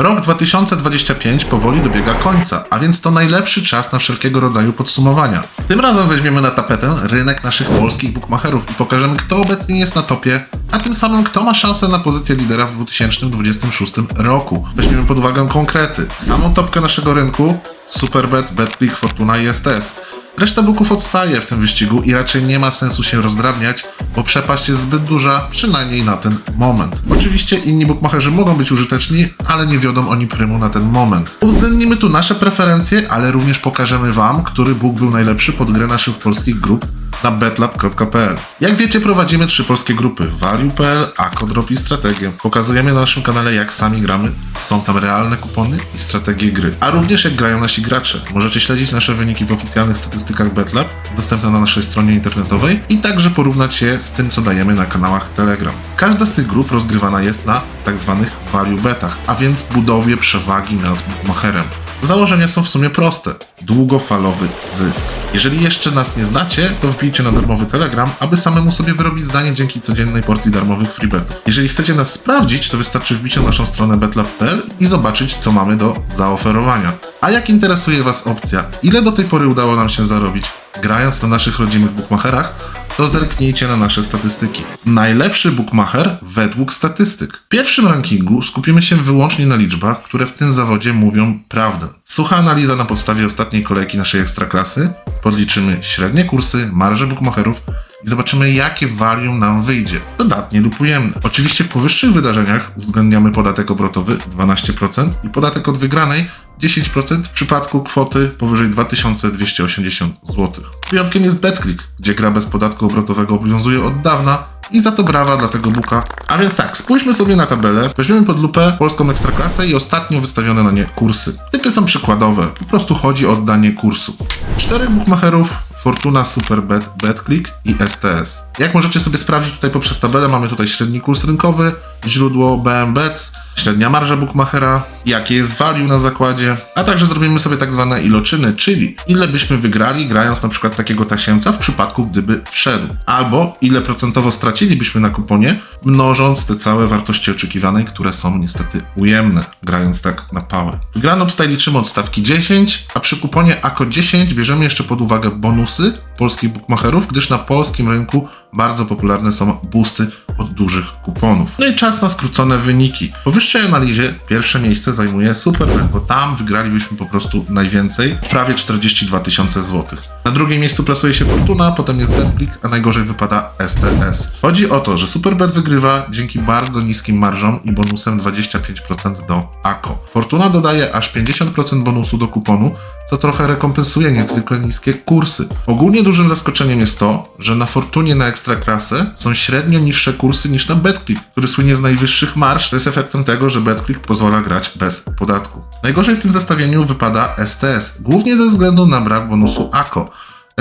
Rok 2025 powoli dobiega końca, a więc to najlepszy czas na wszelkiego rodzaju podsumowania. Tym razem weźmiemy na tapetę rynek naszych polskich bookmacherów i pokażemy, kto obecnie jest na topie, a tym samym kto ma szansę na pozycję lidera w 2026 roku. Weźmiemy pod uwagę konkrety. Samą topkę naszego rynku, Superbet, BetClick, Fortuna i STS. Reszta booków odstaje w tym wyścigu i raczej nie ma sensu się rozdrabniać, bo przepaść jest zbyt duża, przynajmniej na ten moment. Oczywiście inni bookmacherzy mogą być użyteczni, ale nie wiodą oni prymu na ten moment. Uwzględnimy tu nasze preferencje, ale również pokażemy Wam, który book był najlepszy pod grę naszych polskich grup na betlab.pl. Jak wiecie, prowadzimy trzy polskie grupy: Value.pl, Akodrop i Strategię. Pokazujemy na naszym kanale, jak sami gramy. Są tam realne kupony i strategie gry, a również jak grają nasi gracze. Możecie śledzić nasze wyniki w oficjalnych statystykach Betlab, dostępne na naszej stronie internetowej i także porównać je z tym, co dajemy na kanałach Telegram. Każda z tych grup rozgrywana jest na tak zwanych value betach, a więc budowie przewagi nad bookmacherem. Założenia są w sumie proste. Długofalowy zysk. Jeżeli jeszcze nas nie znacie, to wbijcie na darmowy Telegram, aby samemu sobie wyrobić zdanie dzięki codziennej porcji darmowych freebetów. Jeżeli chcecie nas sprawdzić, to wystarczy wbić na naszą stronę betlab.pl i zobaczyć, co mamy do zaoferowania. A jak interesuje Was opcja, ile do tej pory udało nam się zarobić, grając na naszych rodzimych bookmacherach, to zerknijcie na nasze statystyki. Najlepszy bookmacher według statystyk. W pierwszym rankingu skupimy się wyłącznie na liczbach, które w tym zawodzie mówią prawdę. Sucha analiza na podstawie ostatniej kolejki naszej ekstraklasy. Podliczymy średnie kursy, marże bookmacherów i zobaczymy, jakie walium nam wyjdzie. Dodatnie lub ujemne. Oczywiście w powyższych wydarzeniach uwzględniamy podatek obrotowy 12% i podatek od wygranej 10% w przypadku kwoty powyżej 2280 zł. Wyjątkiem jest BetClick, gdzie gra bez podatku obrotowego obowiązuje od dawna i za to brawa dla tego buka. A więc tak, spójrzmy sobie na tabelę, weźmiemy pod lupę polską ekstraklasę i ostatnio wystawione na nie kursy. Typy są przykładowe, po prostu chodzi o oddanie kursu. Czterech bookmacherów, Fortuna, Superbet, BetClick i STS. Jak możecie sobie sprawdzić tutaj poprzez tabelę, mamy tutaj średni kurs rynkowy, źródło BMBETS, średnia marża bookmachera, jakie jest value na zakładzie, a także zrobimy sobie tak zwane iloczyny, czyli ile byśmy wygrali grając na przykład takiego tasiemca w przypadku gdyby wszedł, albo ile procentowo stracilibyśmy na kuponie, mnożąc te całe wartości oczekiwanej, które są niestety ujemne, grając tak na pałę. Wygraną tutaj liczymy od stawki 10, a przy kuponie AKO 10 bierzemy jeszcze pod uwagę bonusy polskich bookmacherów, gdyż na polskim rynku bardzo popularne są boosty od dużych kuponów. No i czas na skrócone wyniki. W powyższej analizie pierwsze miejsce zajmuje Superbet, bo tam wygralibyśmy po prostu najwięcej, prawie 42 tysiące złotych. Na drugim miejscu plasuje się Fortuna, potem jest BetClick, a najgorzej wypada STS. Chodzi o to, że Superbet wygrywa dzięki bardzo niskim marżom i bonusem 25% do AKO. Fortuna dodaje aż 50% bonusu do kuponu, co trochę rekompensuje niezwykle niskie kursy. Ogólnie dużym zaskoczeniem jest to, że na Fortunie na Ekstraklasę są średnio niższe kursy niż na BetClick, który słynie z najwyższych marsz. To jest efektem tego, że BetClick pozwala grać bez podatku. Najgorzej w tym zestawieniu wypada STS, głównie ze względu na brak bonusu AKO.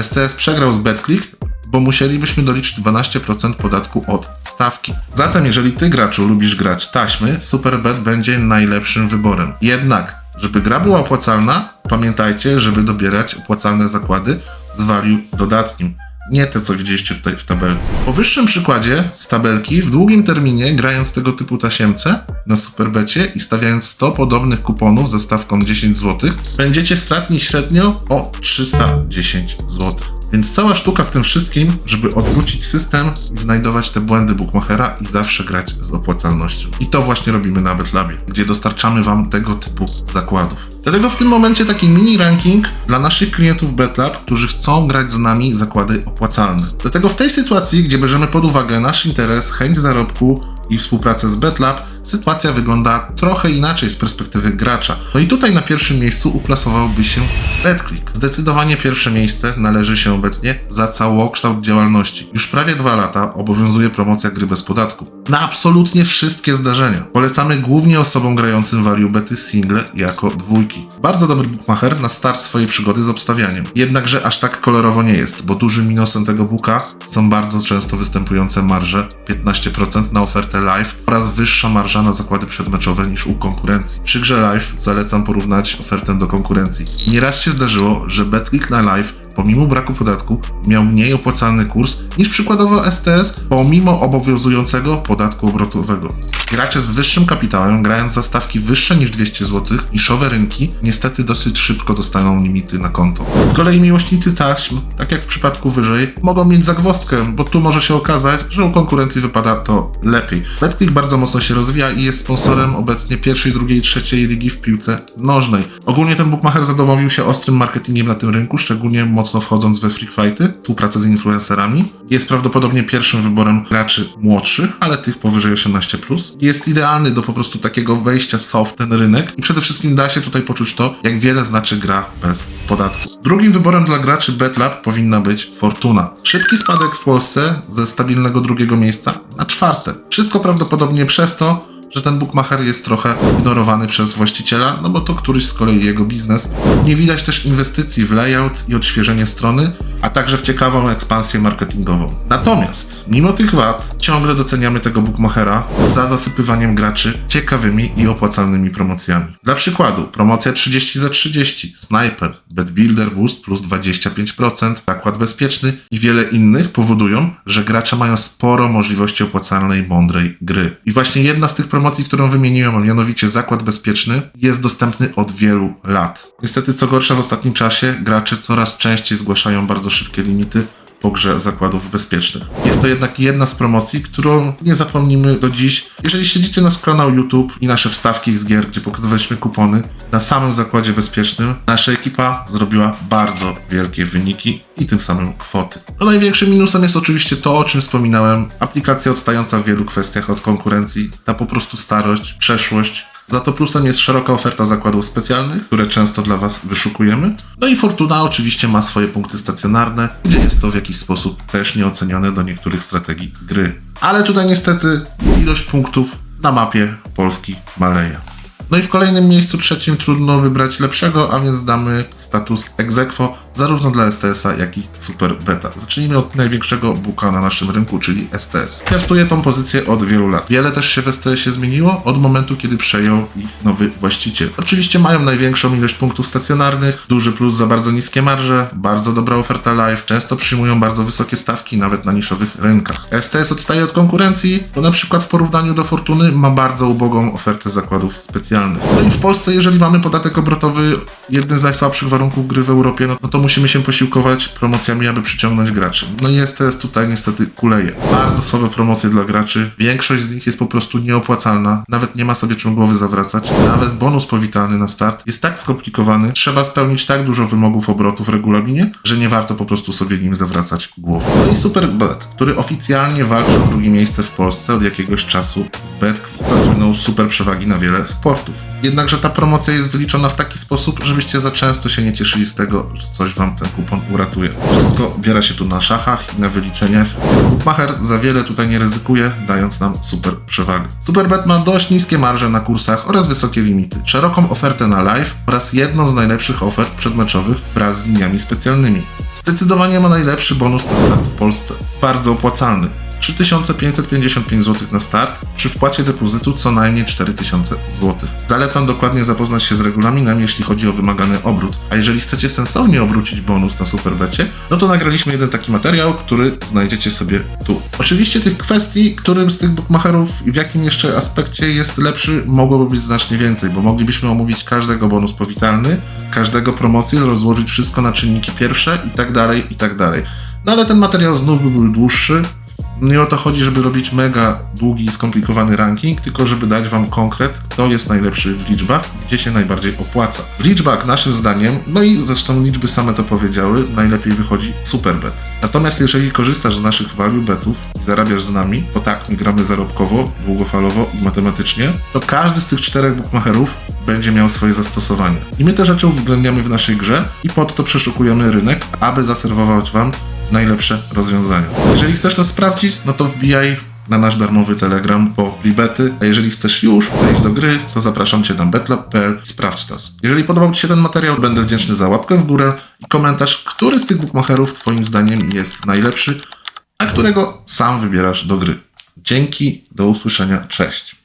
STS przegrał z BetClick, bo musielibyśmy doliczyć 12% podatku od stawki. Zatem jeżeli ty graczu lubisz grać taśmy, Superbet będzie najlepszym wyborem. Jednak, żeby gra była opłacalna, pamiętajcie, żeby dobierać opłacalne zakłady z value dodatnim. Nie te, co widzieliście tutaj w tabelce. W powyższym przykładzie z tabelki w długim terminie, grając tego typu tasiemce na Superbecie i stawiając 100 podobnych kuponów ze stawką 10 zł, będziecie stratni średnio o 310 zł. Więc cała sztuka w tym wszystkim, żeby odwrócić system i znajdować te błędy bookmachera i zawsze grać z opłacalnością. I to właśnie robimy na BetLabie, gdzie dostarczamy Wam tego typu zakładów. Dlatego w tym momencie taki mini ranking dla naszych klientów BetLab, którzy chcą grać z nami zakłady opłacalne. Dlatego w tej sytuacji, gdzie bierzemy pod uwagę nasz interes, chęć zarobku i współpracę z BetLab, sytuacja wygląda trochę inaczej z perspektywy gracza. No i tutaj na pierwszym miejscu uplasowałby się BetClick. Zdecydowanie pierwsze miejsce należy się obecnie za całokształt działalności. Już prawie dwa lata obowiązuje promocja gry bez podatku. Na absolutnie wszystkie zdarzenia. Polecamy głównie osobom grającym value bety single jako dwójki. Bardzo dobry bookmacher na start swojej przygody z obstawianiem. Jednakże aż tak kolorowo nie jest, bo dużym minusem tego booka są bardzo często występujące marże 15% na ofertę live oraz wyższa marża na zakłady przedmeczowe niż u konkurencji. Przy grze live zalecam porównać ofertę do konkurencji. Nieraz się zdarzyło, że BetClick na live pomimo braku podatku miał mniej opłacalny kurs niż przykładowo STS pomimo obowiązującego podatku obrotowego. Gracze z wyższym kapitałem, grając za stawki wyższe niż 200 zł, niszowe rynki, niestety dosyć szybko dostaną limity na konto. Z kolei miłośnicy taśm, tak jak w przypadku wyżej, mogą mieć zagwozdkę, bo tu może się okazać, że u konkurencji wypada to lepiej. BetClick bardzo mocno się rozwija i jest sponsorem obecnie pierwszej, drugiej, trzeciej ligi w piłce nożnej. Ogólnie ten bookmacher zadomowił się ostrym marketingiem na tym rynku, szczególnie mocno wchodząc we freak fighty, współpracę z influencerami. Jest prawdopodobnie pierwszym wyborem graczy młodszych, ale tych powyżej 18+. Jest idealny do po prostu takiego wejścia soft ten rynek i przede wszystkim da się tutaj poczuć to, jak wiele znaczy gra bez podatku. Drugim wyborem dla graczy BetLab powinna być Fortuna. Szybki spadek w Polsce ze stabilnego drugiego miejsca na czwarte. Wszystko prawdopodobnie przez to, że ten bookmacher jest trochę ignorowany przez właściciela, no bo to któryś z kolei jego biznes. Nie widać też inwestycji w layout i odświeżenie strony, a także w ciekawą ekspansję marketingową. Natomiast, mimo tych wad, ciągle doceniamy tego bookmachera za zasypywaniem graczy ciekawymi i opłacalnymi promocjami. Dla przykładu, promocja 30 za 30, Sniper, Bet Builder Boost plus 25%, zakład bezpieczny i wiele innych powodują, że gracze mają sporo możliwości opłacalnej, mądrej gry. I właśnie jedna z tych promocji, którą wymieniłem, a mianowicie zakład bezpieczny, jest dostępny od wielu lat. Niestety, co gorsza w ostatnim czasie, gracze coraz częściej zgłaszają bardzo szybkie limity po grze zakładów bezpiecznych. Jest to jednak jedna z promocji, którą nie zapomnimy do dziś. Jeżeli śledzicie nasz kanał YouTube i nasze wstawki z gier, gdzie pokazywaliśmy kupony, na samym zakładzie bezpiecznym nasza ekipa zrobiła bardzo wielkie wyniki i tym samym kwoty. No największym minusem jest oczywiście to, o czym wspominałem. Aplikacja odstająca w wielu kwestiach od konkurencji, ta po prostu starość, przeszłość, za to plusem jest szeroka oferta zakładów specjalnych, które często dla Was wyszukujemy. No i Fortuna oczywiście ma swoje punkty stacjonarne, gdzie jest to w jakiś sposób też nieocenione do niektórych strategii gry. Ale tutaj niestety ilość punktów na mapie Polski maleje. No i w kolejnym miejscu trzecim trudno wybrać lepszego, a więc damy status ex aequo zarówno dla STS-a, jak i Super Beta. Zacznijmy od największego buka na naszym rynku, czyli STS. Testuję tą pozycję od wielu lat. Wiele też się w STS-ie zmieniło od momentu, kiedy przejął ich nowy właściciel. Oczywiście mają największą ilość punktów stacjonarnych, duży plus za bardzo niskie marże, bardzo dobra oferta live, często przyjmują bardzo wysokie stawki nawet na niszowych rynkach. STS odstaje od konkurencji, bo na przykład w porównaniu do Fortuny ma bardzo ubogą ofertę zakładów specjalnych. No i w Polsce, jeżeli mamy podatek obrotowy, jeden z najsłabszych warunków gry w Europie, no, no to musimy się posiłkować promocjami, aby przyciągnąć graczy. No i STS tutaj niestety kuleje. Bardzo słabe promocje dla graczy. Większość z nich jest po prostu nieopłacalna. Nawet nie ma sobie czym głowy zawracać. Nawet bonus powitalny na start jest tak skomplikowany, trzeba spełnić tak dużo wymogów obrotu w regulaminie, że nie warto po prostu sobie nim zawracać głowy. No i Superbet, który oficjalnie walczy o drugie miejsce w Polsce od jakiegoś czasu z BetClick. Zasłynął super przewagi na wiele sportów. Jednakże ta promocja jest wyliczona w taki sposób, żebyście za często się nie cieszyli z tego, że coś wam ten kupon uratuje. Wszystko opiera się tu na szachach i na wyliczeniach. Bookmacher za wiele tutaj nie ryzykuje, dając nam super przewagę. Superbet ma dość niskie marże na kursach oraz wysokie limity, szeroką ofertę na live oraz jedną z najlepszych ofert przedmeczowych wraz z liniami specjalnymi. Zdecydowanie ma najlepszy bonus na start w Polsce. Bardzo opłacalny. 3555 zł na start, przy wpłacie depozytu co najmniej 4000 zł. Zalecam dokładnie zapoznać się z regulaminem, jeśli chodzi o wymagany obrót. A jeżeli chcecie sensownie obrócić bonus na Superbecie, no to nagraliśmy jeden taki materiał, który znajdziecie sobie tu. Oczywiście tych kwestii, którym z tych bookmacherów i w jakim jeszcze aspekcie jest lepszy, mogłoby być znacznie więcej, bo moglibyśmy omówić każdego bonus powitalny, każdego promocję, rozłożyć wszystko na czynniki pierwsze i tak dalej, i tak dalej. No ale ten materiał znów by był dłuższy, nie o to chodzi, żeby robić mega długi i skomplikowany ranking, tylko żeby dać Wam konkret, kto jest najlepszy w liczbach, gdzie się najbardziej opłaca. W liczbach, naszym zdaniem, no i zresztą liczby same to powiedziały, najlepiej wychodzi Superbet. Natomiast jeżeli korzystasz z naszych value betów i zarabiasz z nami, bo tak, my gramy zarobkowo, długofalowo i matematycznie, to każdy z tych czterech bookmacherów będzie miał swoje zastosowanie. I my te rzeczy uwzględniamy w naszej grze i po to przeszukujemy rynek, aby zaserwować Wam najlepsze rozwiązania. Jeżeli chcesz to sprawdzić, no to wbijaj na nasz darmowy Telegram po Libety, a jeżeli chcesz już wejść do gry, to zapraszam Cię na betlab.pl sprawdź nas. Jeżeli podobał Ci się ten materiał, będę wdzięczny za łapkę w górę i komentarz, który z tych bookmacherów Twoim zdaniem jest najlepszy, a którego sam wybierasz do gry. Dzięki, do usłyszenia, cześć.